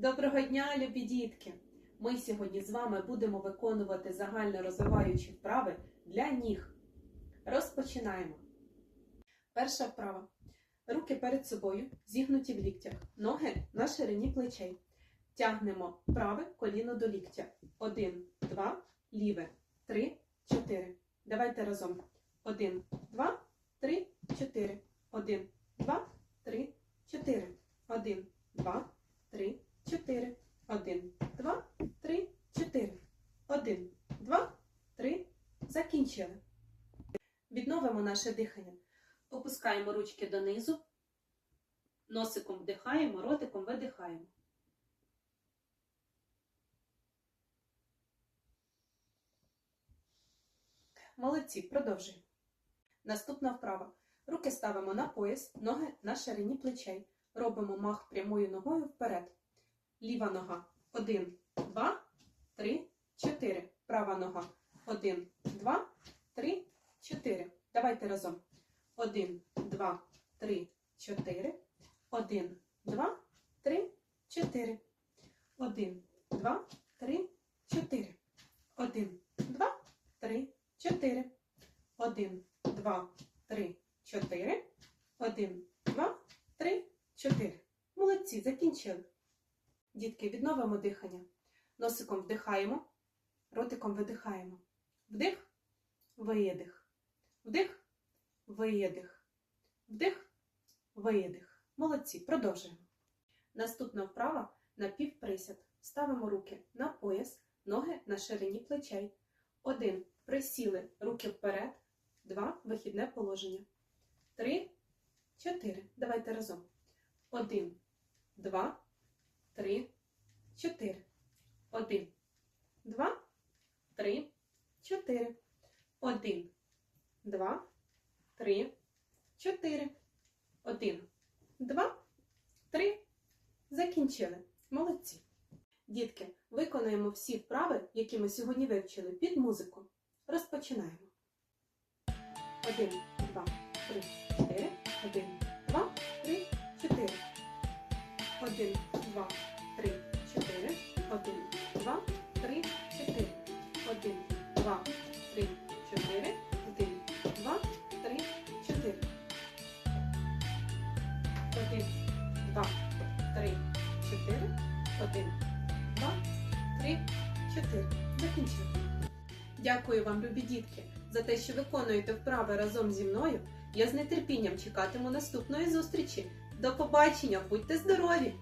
Доброго дня, любі дітки! Ми сьогодні з вами будемо виконувати загально розвиваючі вправи для ніг. Розпочинаємо. Перша вправа. Руки перед собою, зігнуті в ліктях, ноги на ширині плечей. Тягнемо праве коліно до ліктя. Один, два, ліве, три, чотири. Давайте разом. Один, два, три, чотири. Один, два, три, чотири. Один, два, три, чотири. Один, два, три, чотири. Один, два, три. Закінчили. Відновимо наше дихання. Опускаємо ручки донизу. Носиком вдихаємо, ротиком видихаємо. Молодці, продовжуємо. Наступна вправа. Руки ставимо на пояс, ноги на ширині плечей. Робимо мах прямою ногою вперед ліва нога. 1, 2, 3, 4. Права нога. 1, 2, 3, 4. Давайте разом. 1, 2, 3, 4. 1, 2, 3, 4. 1, 2, 3, 4. 1, 2, 3, 4. 1, 2, 3, 4. 1, 2, 3, 4. Молодці, закінчили. Дітки, відновимо дихання. Носиком вдихаємо, ротиком видихаємо. Вдих, видих. Вдих, видих. Вдих, видих. Молодці, продовжуємо. Наступна вправа на півприсяд. Ставимо руки на пояс, ноги на ширині плечей. Один. Присіли руки вперед. Два. Вихідне положення. Три, чотири. Давайте разом. Один, два, 4. 1, 2, 3, 4. 1, 2, 3, 4. 1, 2, 3. Закінчили. Молодці. Дітки, виконуємо всі вправи, які ми сьогодні вивчили, під музику. Розпочинаємо. 1, 2, 3, 4. 1, 2, 3, 4. 1, 2, 3, 1, 2, 3, 4. 1, 2, 3, 4. 1, 2, 3, 4. 1, 2, 3, 4. 1, 2, 3, 4. Закінчили. Дякую вам, любі дітки, за те, що виконуєте вправи разом зі мною. Я з нетерпінням чекатиму наступної зустрічі. До побачення! Будьте здорові!